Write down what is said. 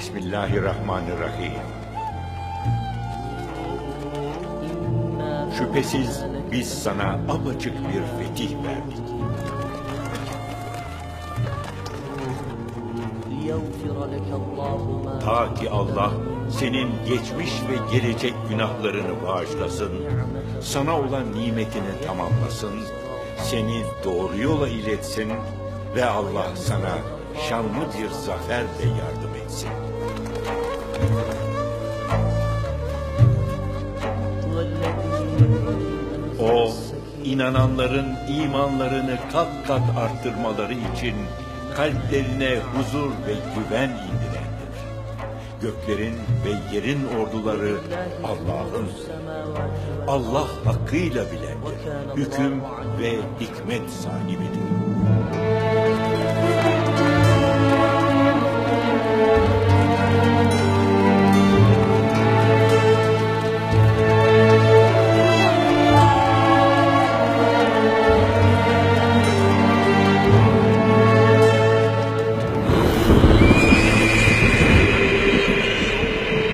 Bismillahirrahmanirrahim. Şüphesiz biz sana apaçık bir fetih verdik. Ta ki Allah senin geçmiş ve gelecek günahlarını bağışlasın, sana olan nimetini tamamlasın, seni doğru yola iletsin ve Allah sana şanlı bir zaferle yardım etsin. O inananların imanlarını kat kat arttırmaları için kalplerine huzur ve güven indirendir. Göklerin ve yerin orduları Allah'ın. Allah hakkıyla bilendir. Hüküm ve hikmet sahibidir.